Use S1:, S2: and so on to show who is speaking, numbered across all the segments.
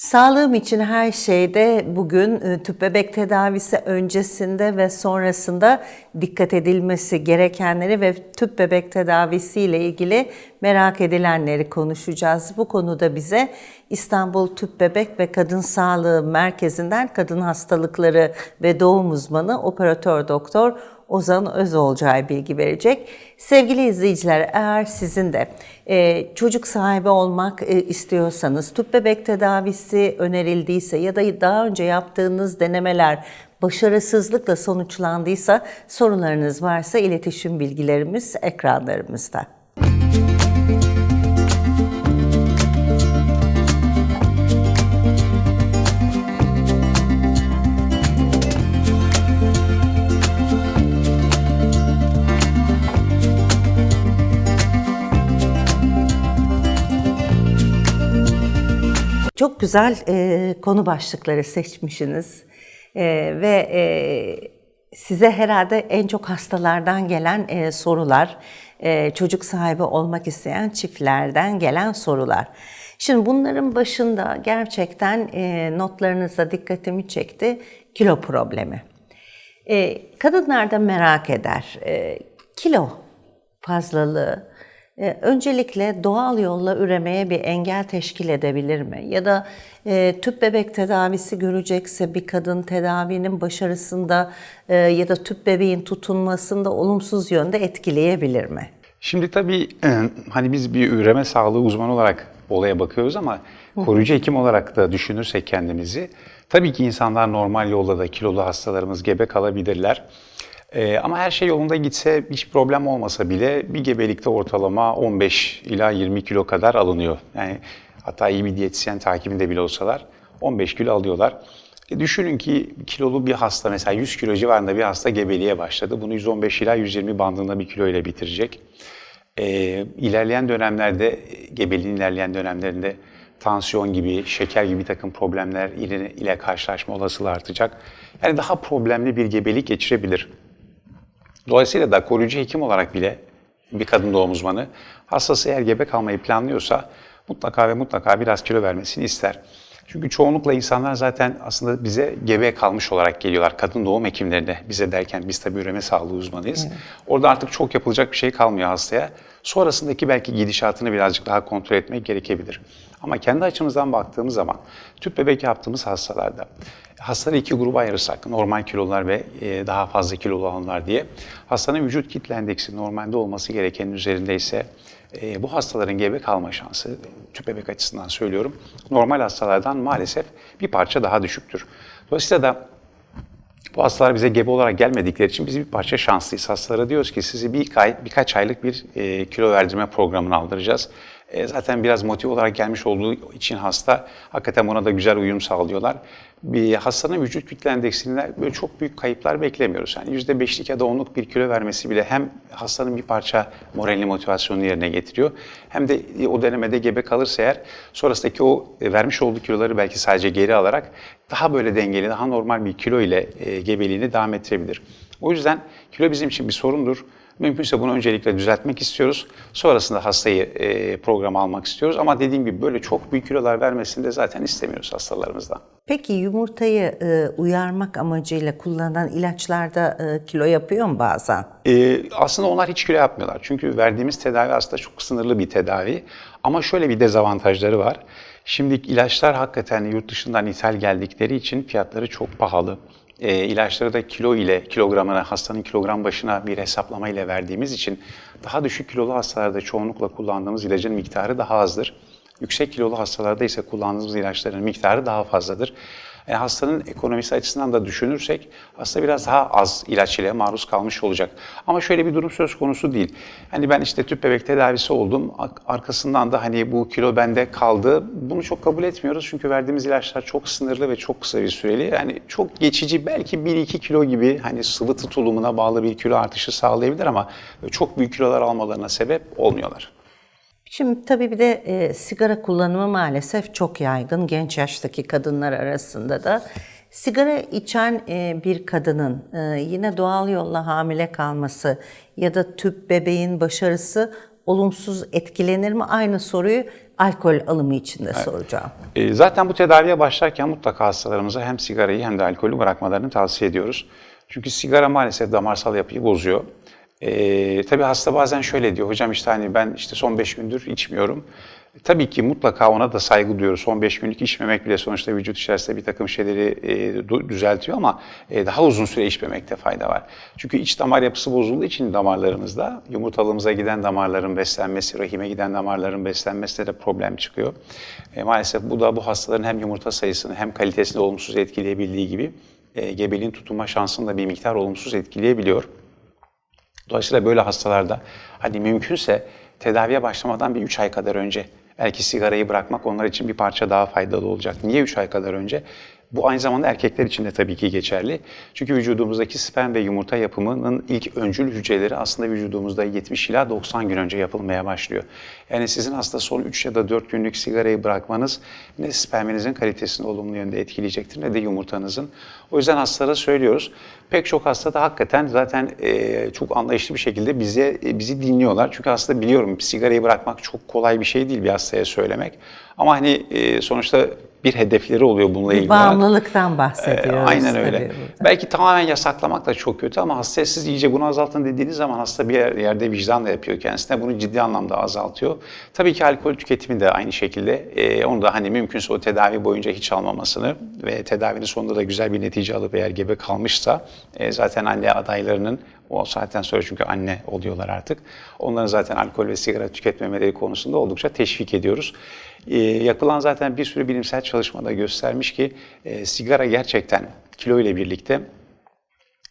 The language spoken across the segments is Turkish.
S1: Sağlığım için her şeyde bugün e, tüp bebek tedavisi öncesinde ve sonrasında dikkat edilmesi gerekenleri ve tüp bebek tedavisiyle ilgili merak edilenleri konuşacağız. Bu konuda bize İstanbul Tüp Bebek ve Kadın Sağlığı Merkezi'nden kadın hastalıkları ve doğum uzmanı operatör doktor Ozan Özolcay bilgi verecek. Sevgili izleyiciler eğer sizin de e, çocuk sahibi olmak e, istiyorsanız, tüp bebek tedavisi önerildiyse ya da daha önce yaptığınız denemeler başarısızlıkla sonuçlandıysa sorularınız varsa iletişim bilgilerimiz ekranlarımızda. Güzel e, konu başlıkları seçmişsiniz E, ve e, size herhalde en çok hastalardan gelen e, sorular, e, çocuk sahibi olmak isteyen çiftlerden gelen sorular. Şimdi bunların başında gerçekten e, notlarınıza dikkatimi çekti kilo problemi. E, kadınlar da merak eder. E, kilo fazlalığı öncelikle doğal yolla üremeye bir engel teşkil edebilir mi? Ya da e, tüp bebek tedavisi görecekse bir kadın tedavinin başarısında e, ya da tüp bebeğin tutunmasında olumsuz yönde etkileyebilir mi?
S2: Şimdi tabii e, hani biz bir üreme sağlığı uzmanı olarak olaya bakıyoruz ama koruyucu hekim olarak da düşünürsek kendimizi tabii ki insanlar normal yolda da kilolu hastalarımız gebe kalabilirler. Ee, ama her şey yolunda gitse hiç problem olmasa bile bir gebelikte ortalama 15 ila 20 kilo kadar alınıyor. Yani hatta iyi bir diyetisyen takibinde bile olsalar 15 kilo alıyorlar. E düşünün ki kilolu bir hasta mesela 100 kilo civarında bir hasta gebeliğe başladı. Bunu 115 ila 120 bandında bir kilo ile bitirecek. E, ilerleyen dönemlerde, gebeliğin ilerleyen dönemlerinde tansiyon gibi, şeker gibi takım problemler ile, ile karşılaşma olasılığı artacak. Yani daha problemli bir gebelik geçirebilir. Dolayısıyla da koruyucu hekim olarak bile bir kadın doğum uzmanı hastası eğer gebe kalmayı planlıyorsa mutlaka ve mutlaka biraz kilo vermesini ister. Çünkü çoğunlukla insanlar zaten aslında bize gebe kalmış olarak geliyorlar. Kadın doğum hekimlerine bize derken biz tabii üreme sağlığı uzmanıyız. Evet. Orada artık çok yapılacak bir şey kalmıyor hastaya. Sonrasındaki belki gidişatını birazcık daha kontrol etmek gerekebilir. Ama kendi açımızdan baktığımız zaman tüp bebek yaptığımız hastalarda hastaları iki gruba ayırırsak normal kilolar ve e, daha fazla kilolu olanlar diye hastanın vücut kitle endeksi normalde olması gerekenin üzerindeyse e, bu hastaların gebe kalma şansı tüp bebek açısından söylüyorum normal hastalardan maalesef bir parça daha düşüktür. Dolayısıyla da bu hastalar bize gebe olarak gelmedikleri için biz bir parça şanslıyız. Hastalara diyoruz ki sizi bir ay, birkaç aylık bir e, kilo verdirme programını aldıracağız. E, zaten biraz motive olarak gelmiş olduğu için hasta hakikaten ona da güzel uyum sağlıyorlar. Bir hastanın vücut kütle böyle çok büyük kayıplar beklemiyoruz. Yani %5'lik ya da 10'luk bir kilo vermesi bile hem hastanın bir parça moralini motivasyonunu yerine getiriyor. Hem de o denemede gebe kalırsa eğer sonrasındaki o e, vermiş olduğu kiloları belki sadece geri alarak daha böyle dengeli, daha normal bir kilo ile e, gebeliğini devam ettirebilir. O yüzden kilo bizim için bir sorundur. Mümkünse bunu öncelikle düzeltmek istiyoruz. Sonrasında hastayı e, programa almak istiyoruz. Ama dediğim gibi böyle çok büyük kilolar vermesini de zaten istemiyoruz hastalarımızdan.
S1: Peki yumurtayı e, uyarmak amacıyla kullanılan ilaçlarda e, kilo yapıyor mu bazen?
S2: E, aslında onlar hiç kilo yapmıyorlar. Çünkü verdiğimiz tedavi aslında çok sınırlı bir tedavi. Ama şöyle bir dezavantajları var. Şimdi ilaçlar hakikaten yurt dışından ithal geldikleri için fiyatları çok pahalı. E, ilaçları da kilo ile kilogramına, hastanın kilogram başına bir hesaplama ile verdiğimiz için daha düşük kilolu hastalarda çoğunlukla kullandığımız ilacın miktarı daha azdır. Yüksek kilolu hastalarda ise kullandığımız ilaçların miktarı daha fazladır. Yani hastanın ekonomisi açısından da düşünürsek hasta biraz daha az ilaç ile maruz kalmış olacak. Ama şöyle bir durum söz konusu değil. Hani ben işte tüp bebek tedavisi oldum. Arkasından da hani bu kilo bende kaldı. Bunu çok kabul etmiyoruz. Çünkü verdiğimiz ilaçlar çok sınırlı ve çok kısa bir süreli. Yani çok geçici belki 1-2 kilo gibi hani sıvı tutulumuna bağlı bir kilo artışı sağlayabilir ama çok büyük kilolar almalarına sebep olmuyorlar.
S1: Şimdi tabii bir de e, sigara kullanımı maalesef çok yaygın genç yaştaki kadınlar arasında da. Sigara içen e, bir kadının e, yine doğal yolla hamile kalması ya da tüp bebeğin başarısı olumsuz etkilenir mi? Aynı soruyu alkol alımı için de soracağım.
S2: E, Zaten bu tedaviye başlarken mutlaka hastalarımıza hem sigarayı hem de alkolü bırakmalarını tavsiye ediyoruz. Çünkü sigara maalesef damarsal yapıyı bozuyor. E, tabii hasta bazen şöyle diyor, hocam işte hani ben işte son 5 gündür içmiyorum. Tabii ki mutlaka ona da saygı duyuyoruz. Son 5 günlük içmemek bile sonuçta vücut içerisinde bir takım şeyleri e, düzeltiyor ama e, daha uzun süre içmemekte fayda var. Çünkü iç damar yapısı bozulduğu için damarlarımızda yumurtalığımıza giden damarların beslenmesi, rahime giden damarların beslenmesinde de problem çıkıyor. E, maalesef bu da bu hastaların hem yumurta sayısını hem kalitesini olumsuz etkileyebildiği gibi e, gebeliğin tutunma şansını da bir miktar olumsuz etkileyebiliyor. Dolayısıyla böyle hastalarda hani mümkünse tedaviye başlamadan bir 3 ay kadar önce belki sigarayı bırakmak onlar için bir parça daha faydalı olacak. Niye 3 ay kadar önce? Bu aynı zamanda erkekler için de tabii ki geçerli. Çünkü vücudumuzdaki sperm ve yumurta yapımının ilk öncül hücreleri aslında vücudumuzda 70 ila 90 gün önce yapılmaya başlıyor. Yani sizin hasta son 3 ya da 4 günlük sigarayı bırakmanız ne sperminizin kalitesini olumlu yönde etkileyecektir ne de yumurtanızın. O yüzden hastalara söylüyoruz. Pek çok hasta da hakikaten zaten e, çok anlayışlı bir şekilde bize e, bizi dinliyorlar. Çünkü aslında biliyorum sigarayı bırakmak çok kolay bir şey değil bir hastaya söylemek. Ama hani e, sonuçta bir hedefleri oluyor bununla ilgili.
S1: Bağımlılıktan bahsediyoruz.
S2: Ee, Aynen öyle.
S1: tabii.
S2: Belki tamamen yasaklamak da çok kötü ama hastaya siz iyice bunu azaltın dediğiniz zaman hasta bir yer- yerde vicdanla yapıyor kendisine. Bunu ciddi anlamda azaltıyor. Tabii ki alkol tüketimi de aynı şekilde. Ee, onu da hani mümkünse o tedavi boyunca hiç almamasını ve tedavinin sonunda da güzel bir netice alıp eğer gebe kalmışsa e, zaten anne adaylarının o saatten sonra çünkü anne oluyorlar artık. Onların zaten alkol ve sigara tüketmemeleri konusunda oldukça teşvik ediyoruz. Ee, yapılan zaten bir sürü bilimsel çalışmada göstermiş ki e, sigara gerçekten kilo ile birlikte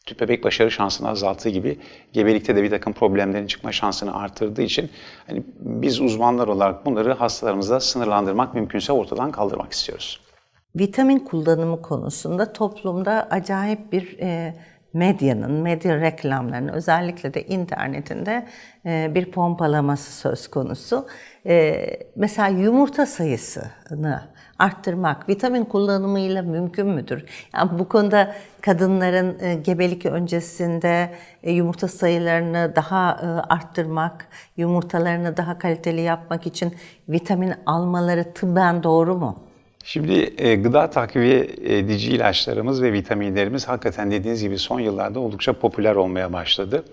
S2: tüp bebek başarı şansını azalttığı gibi gebelikte de bir takım problemlerin çıkma şansını artırdığı için hani biz uzmanlar olarak bunları hastalarımıza sınırlandırmak mümkünse ortadan kaldırmak istiyoruz.
S1: Vitamin kullanımı konusunda toplumda acayip bir e, medyanın, medya reklamlarının özellikle de internetinde e, bir pompalaması söz konusu. E, mesela yumurta sayısını arttırmak vitamin kullanımıyla mümkün müdür? Yani bu konuda kadınların e, gebelik öncesinde yumurta sayılarını daha arttırmak, yumurtalarını daha kaliteli yapmak için vitamin almaları tıbben doğru mu?
S2: Şimdi e, gıda takviye edici ilaçlarımız ve vitaminlerimiz hakikaten dediğiniz gibi son yıllarda oldukça popüler olmaya başladı.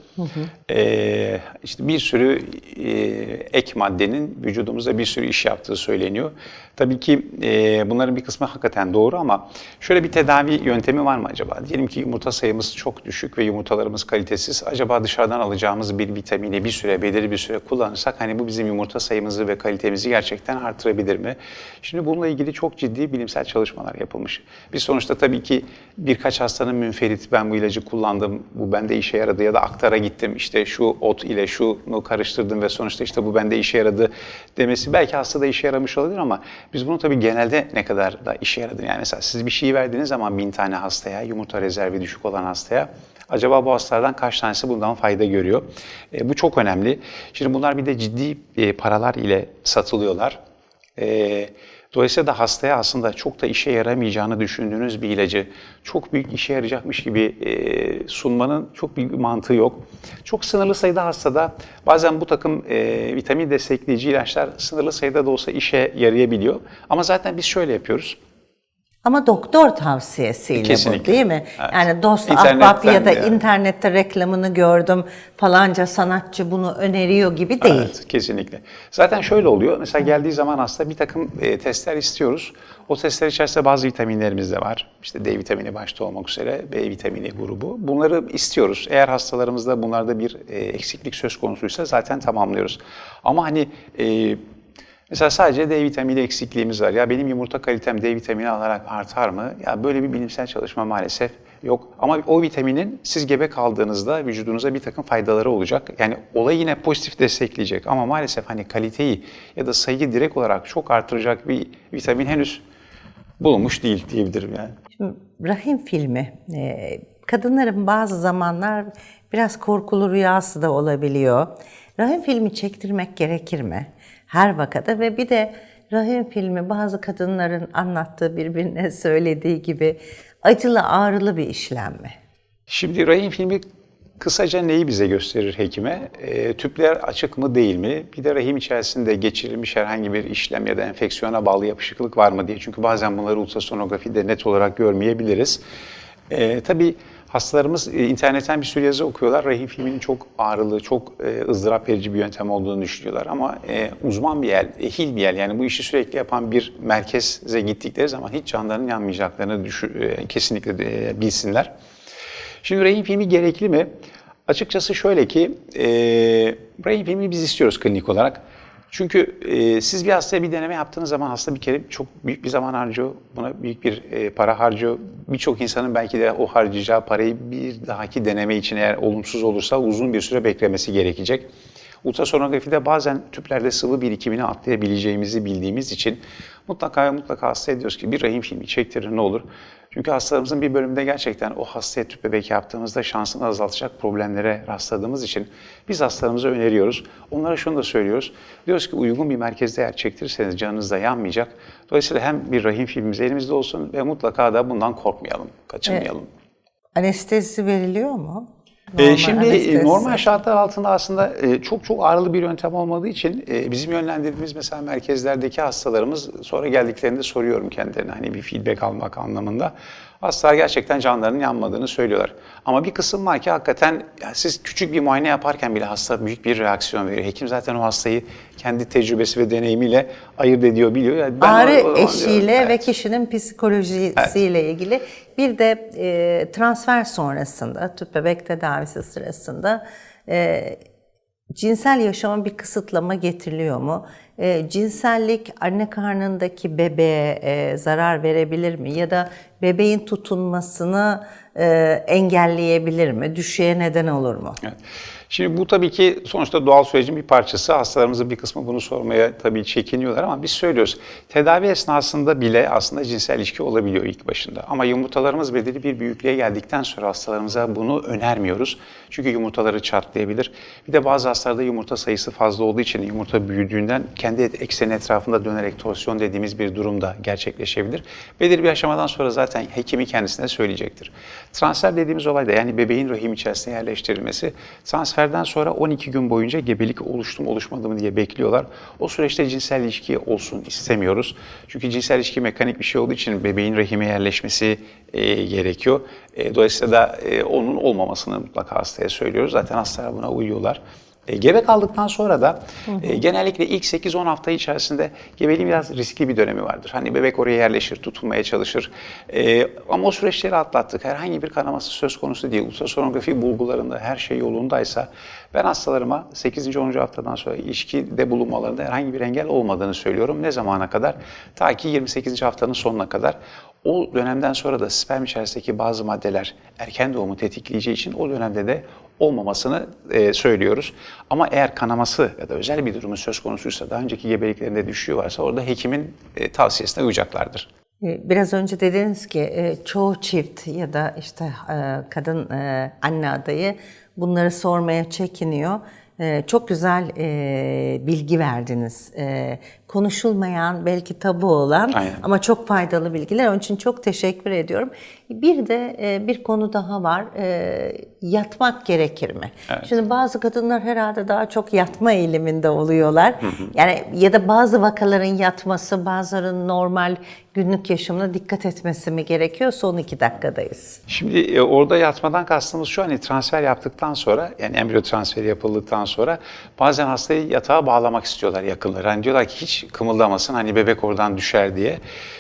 S2: E, işte bir sürü e, ek maddenin vücudumuzda bir sürü iş yaptığı söyleniyor. Tabii ki e, bunların bir kısmı hakikaten doğru ama şöyle bir tedavi yöntemi var mı acaba? Diyelim ki yumurta sayımız çok düşük ve yumurtalarımız kalitesiz. Acaba dışarıdan alacağımız bir vitamini bir süre, belirli bir süre kullanırsak hani bu bizim yumurta sayımızı ve kalitemizi gerçekten artırabilir mi? Şimdi bununla ilgili çok ciddi bilimsel çalışmalar yapılmış. Biz sonuçta tabii ki birkaç hastanın münferit ben bu ilacı kullandım, bu bende işe yaradı ya da aktara gittim işte şu ot ile şunu karıştırdım ve sonuçta işte bu bende işe yaradı demesi belki hastada işe yaramış olabilir ama biz bunu tabii genelde ne kadar da işe yaradı. Yani mesela siz bir şey verdiğiniz zaman bin tane hastaya, yumurta rezervi düşük olan hastaya Acaba bu hastalardan kaç tanesi bundan fayda görüyor? E, bu çok önemli. Şimdi bunlar bir de ciddi e, paralar ile satılıyorlar. E, dolayısıyla da hastaya aslında çok da işe yaramayacağını düşündüğünüz bir ilacı çok büyük işe yarayacakmış gibi e, sunmanın çok büyük bir mantığı yok. Çok sınırlı sayıda hastada bazen bu takım e, vitamin destekleyici ilaçlar sınırlı sayıda da olsa işe yarayabiliyor. Ama zaten biz şöyle yapıyoruz.
S1: Ama doktor tavsiyesiyle bu
S2: Kesinlikle.
S1: değil mi?
S2: Evet.
S1: Yani dost ahbap ya da internette reklamını gördüm falanca sanatçı bunu öneriyor gibi değil.
S2: Evet, kesinlikle. Zaten şöyle oluyor. Mesela geldiği zaman hasta bir takım e, testler istiyoruz. O testler içerisinde bazı vitaminlerimiz de var. İşte D vitamini başta olmak üzere B vitamini grubu. Bunları istiyoruz. Eğer hastalarımızda bunlarda bir e, eksiklik söz konusuysa zaten tamamlıyoruz. Ama hani e, Mesela sadece D vitamini eksikliğimiz var. Ya benim yumurta kalitem D vitamini alarak artar mı? Ya böyle bir bilimsel çalışma maalesef yok. Ama o vitaminin siz gebe kaldığınızda vücudunuza bir takım faydaları olacak. Yani olayı yine pozitif destekleyecek. Ama maalesef hani kaliteyi ya da sayıyı direkt olarak çok artıracak bir vitamin henüz bulunmuş değil diyebilirim yani.
S1: Şimdi Rahim filmi, e, kadınların bazı zamanlar biraz korkulu rüyası da olabiliyor. Rahim filmi çektirmek gerekir mi? Her vakada ve bir de rahim filmi bazı kadınların anlattığı birbirine söylediği gibi acılı ağrılı bir işlem?
S2: Şimdi rahim filmi kısaca neyi bize gösterir hekime? E, tüpler açık mı değil mi? Bir de rahim içerisinde geçirilmiş herhangi bir işlem ya da enfeksiyona bağlı yapışıklık var mı diye. Çünkü bazen bunları ultrasonografide net olarak görmeyebiliriz. E, tabii hastalarımız e, internetten bir sürü yazı okuyorlar. Rahim filminin çok ağrılı, çok e, ızdırap verici bir yöntem olduğunu düşünüyorlar. Ama e, uzman bir yer, ehil bir yer yani bu işi sürekli yapan bir merkeze gittikleri zaman hiç canlarının yanmayacaklarını düşü- e, kesinlikle e, bilsinler. Şimdi rahim filmi gerekli mi? Açıkçası şöyle ki, e, rahim filmi biz istiyoruz klinik olarak. Çünkü e, siz bir hastaya bir deneme yaptığınız zaman hasta bir kere çok büyük bir zaman harcıyor, buna büyük bir e, para harcıyor. Birçok insanın belki de o harcayacağı parayı bir dahaki deneme için eğer olumsuz olursa uzun bir süre beklemesi gerekecek. Ultrasonografide bazen tüplerde sıvı birikimini atlayabileceğimizi bildiğimiz için mutlaka mutlaka hastaya diyoruz ki bir rahim filmi çektirin ne olur. Çünkü hastalarımızın bir bölümünde gerçekten o hastaya tüp bebek yaptığımızda şansını azaltacak problemlere rastladığımız için biz hastalarımıza öneriyoruz. Onlara şunu da söylüyoruz. Diyoruz ki uygun bir merkezde eğer çektirirseniz canınız da yanmayacak. Dolayısıyla hem bir rahim filmimiz elimizde olsun ve mutlaka da bundan korkmayalım, kaçınmayalım.
S1: Anestezi veriliyor mu?
S2: Ee,
S1: Normal
S2: Şimdi
S1: anestezi.
S2: e, normal şartlar altında aslında e, çok çok ağırlı bir yöntem olmadığı için e, bizim yönlendirdiğimiz mesela merkezlerdeki hastalarımız sonra geldiklerinde soruyorum kendilerine hani bir feedback almak anlamında. Hastalar gerçekten canlarının yanmadığını söylüyorlar. Ama bir kısım var ki hakikaten siz küçük bir muayene yaparken bile hasta büyük bir reaksiyon veriyor. Hekim zaten o hastayı kendi tecrübesi ve deneyimiyle ayırt ediyor, biliyor. Yani ben
S1: Ağrı
S2: o- o zaman diyorum, evet.
S1: ve kişinin psikolojisiyle ilgili bir de e, transfer sonrasında tüp bebek tedavisi sırasında e, cinsel yaşama bir kısıtlama getiriliyor mu? E, cinsellik anne karnındaki bebeğe e, zarar verebilir mi? Ya da bebeğin tutunmasını e, engelleyebilir mi? Düşüğe neden olur mu?
S2: Evet. Şimdi bu tabii ki sonuçta doğal sürecin bir parçası. Hastalarımızın bir kısmı bunu sormaya tabii çekiniyorlar ama biz söylüyoruz. Tedavi esnasında bile aslında cinsel ilişki olabiliyor ilk başında. Ama yumurtalarımız belirli bir büyüklüğe geldikten sonra hastalarımıza bunu önermiyoruz. Çünkü yumurtaları çatlayabilir. Bir de bazı hastalarda yumurta sayısı fazla olduğu için yumurta büyüdüğünden kendi ekseni etrafında dönerek torsiyon dediğimiz bir durum da gerçekleşebilir. Belirli bir aşamadan sonra zaten hekimi kendisine söyleyecektir. Transfer dediğimiz olay da yani bebeğin rahim içerisine yerleştirilmesi. Transferden sonra 12 gün boyunca gebelik oluştu mu oluşmadı mı diye bekliyorlar. O süreçte cinsel ilişki olsun istemiyoruz. Çünkü cinsel ilişki mekanik bir şey olduğu için bebeğin rahime yerleşmesi e, gerekiyor. E, dolayısıyla da e, onun olmamasını mutlaka hastaya söylüyoruz. Zaten hastalar buna uyuyorlar. E, gebe kaldıktan sonra da e, genellikle ilk 8-10 hafta içerisinde gebeliğin biraz riskli bir dönemi vardır. Hani bebek oraya yerleşir, tutunmaya çalışır. E, ama o süreçleri atlattık. Herhangi bir kanaması söz konusu değil. Ultrasonografi bulgularında her şey yolundaysa ben hastalarıma 8. 10. haftadan sonra ilişkide bulunmalarında herhangi bir engel olmadığını söylüyorum. Ne zamana kadar? Ta ki 28. haftanın sonuna kadar. O dönemden sonra da sperm içerisindeki bazı maddeler erken doğumu tetikleyeceği için o dönemde de olmamasını e, söylüyoruz. Ama eğer kanaması ya da özel bir durumu söz konusuysa, daha önceki gebeliklerinde düşüğü varsa orada hekimin e, tavsiyesine uyacaklardır.
S1: E, Biraz önce dediniz ki e, çoğu çift ya da işte e, kadın anne adayı bunları sormaya çekiniyor. Çok güzel bilgi verdiniz. Konuşulmayan, belki tabu olan
S2: Aynen.
S1: ama çok faydalı bilgiler. Onun için çok teşekkür ediyorum. Bir de e, bir konu daha var. E, Yatmak gerekir mi? Şimdi bazı kadınlar herhalde daha çok yatma eğiliminde oluyorlar. Yani ya da bazı vakaların yatması, bazılarının normal günlük yaşamına dikkat etmesi mi gerekiyor? Son iki dakikadayız.
S2: Şimdi e, orada yatmadan kastımız şu hani transfer yaptıktan sonra yani embriyo transferi yapıldıktan sonra bazen hastayı yatağa bağlamak istiyorlar yakınları. Hani diyorlar ki hiç kımıldamasın hani bebek oradan düşer diye.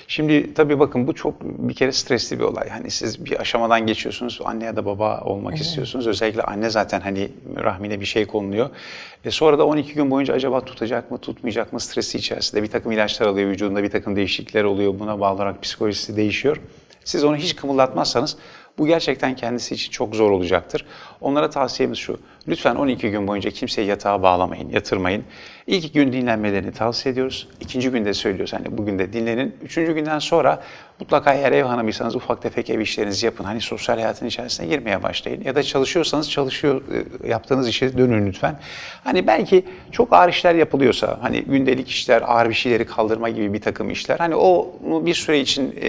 S2: Şimdi tabii bakın bu çok bir kere stresli bir olay. Hani siz bir aşamadan geçiyorsunuz anne ya da baba olmak istiyorsunuz. Özellikle anne zaten hani rahmine bir şey konuluyor. E sonra da 12 gün boyunca acaba tutacak mı tutmayacak mı stresi içerisinde bir takım ilaçlar alıyor vücudunda bir takım değişiklikler oluyor. Buna bağlı olarak psikolojisi değişiyor. Siz onu hiç kımıldatmazsanız bu gerçekten kendisi için çok zor olacaktır. Onlara tavsiyemiz şu. Lütfen 12 gün boyunca kimseyi yatağa bağlamayın, yatırmayın. İlk gün dinlenmelerini tavsiye ediyoruz. İkinci günde söylüyoruz hani bugün de dinlenin. Üçüncü günden sonra mutlaka eğer ev hanımıysanız ufak tefek ev işlerinizi yapın. Hani sosyal hayatın içerisine girmeye başlayın. Ya da çalışıyorsanız çalışıyor e, yaptığınız işe dönün lütfen. Hani belki çok ağır işler yapılıyorsa hani gündelik işler, ağır bir şeyleri kaldırma gibi bir takım işler. Hani onu bir süre için e,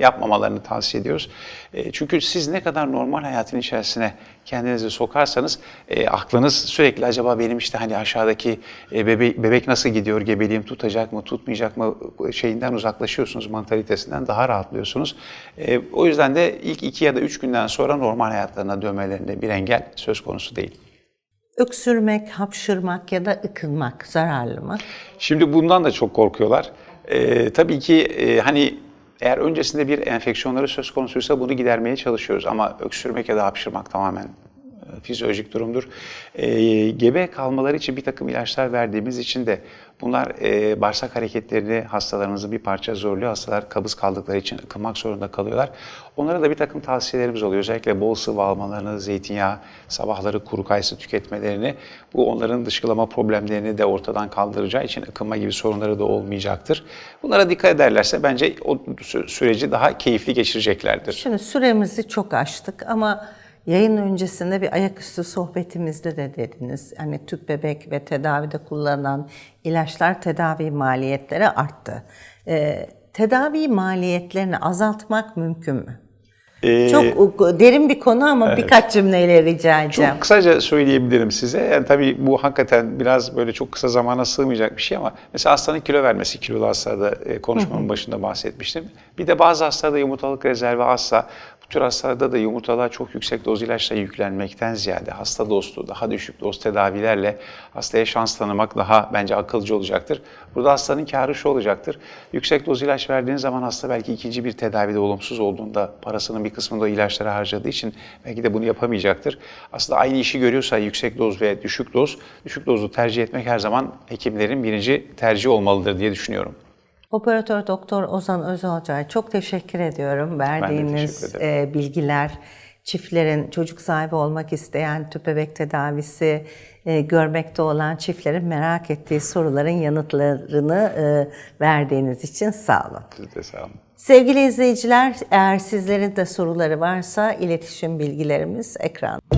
S2: yapmamalarını tavsiye ediyoruz. E, çünkü siz ne kadar normal hayatın içerisine kendinizi sokarsanız e, aklınız sürekli acaba benim işte hani aşağıdaki e, bebe- bebek nasıl gidiyor, gebeliğim tutacak mı, tutmayacak mı şeyinden uzaklaşıyorsunuz, mantalitesinden daha rahatlıyorsunuz. E, o yüzden de ilk iki ya da üç günden sonra normal hayatlarına dönmelerinde bir engel söz konusu değil.
S1: Öksürmek, hapşırmak ya da ıkınmak zararlı mı?
S2: Şimdi bundan da çok korkuyorlar. Ee, tabii ki e, hani eğer öncesinde bir enfeksiyonları söz konusuysa bunu gidermeye çalışıyoruz. Ama öksürmek ya da hapşırmak tamamen e, fizyolojik durumdur. Ee, gebe kalmaları için bir takım ilaçlar verdiğimiz için de bunlar e, bağırsak hareketlerini hastalarımızın bir parça zorluyor. Hastalar kabız kaldıkları için ıkınmak zorunda kalıyorlar. Onlara da bir takım tavsiyelerimiz oluyor. Özellikle bol sıvı almalarını, zeytinyağı, sabahları kuru kayısı tüketmelerini. Bu onların dışkılama problemlerini de ortadan kaldıracağı için ıkınma gibi sorunları da olmayacaktır. Bunlara dikkat ederlerse bence o sü- süreci daha keyifli geçireceklerdir.
S1: Şimdi süremizi çok aştık ama yayın öncesinde bir ayaküstü sohbetimizde de dediniz. Hani tüp bebek ve tedavide kullanılan ilaçlar tedavi maliyetleri arttı. Ee, tedavi maliyetlerini azaltmak mümkün mü?
S2: Ee,
S1: Çok derin bir konu ama birkaç cümleyle rica edeceğim.
S2: Çok kısaca söyleyebilirim size. Yani tabii bu hakikaten biraz böyle çok kısa zamana sığmayacak bir şey ama mesela hastanın kilo vermesi, kilolu hastalarda e, konuşmamın başında bahsetmiştim. Bir de bazı hastalarda yumurtalık rezervi azsa bu tür hastalarda da yumurtalığa çok yüksek doz ilaçla yüklenmekten ziyade hasta dostu, daha düşük doz tedavilerle hastaya şans tanımak daha bence akılcı olacaktır. Burada hastanın karı şu olacaktır. Yüksek doz ilaç verdiğiniz zaman hasta belki ikinci bir tedavide olumsuz olduğunda parasının bir kısmını da ilaçlara harcadığı için belki de bunu yapamayacaktır. Aslında aynı işi görüyorsa yüksek doz ve düşük doz, düşük dozu tercih etmek her zaman hekimlerin birinci tercihi olmalıdır diye düşünüyorum.
S1: Operatör Doktor Ozan Özalcay çok teşekkür ediyorum verdiğiniz
S2: teşekkür
S1: e, bilgiler. Çiftlerin çocuk sahibi olmak isteyen tüp bebek tedavisi e, görmekte olan çiftlerin merak ettiği soruların yanıtlarını e, verdiğiniz için sağ olun.
S2: Siz de sağ olun.
S1: Sevgili izleyiciler, eğer sizlerin de soruları varsa iletişim bilgilerimiz ekranda.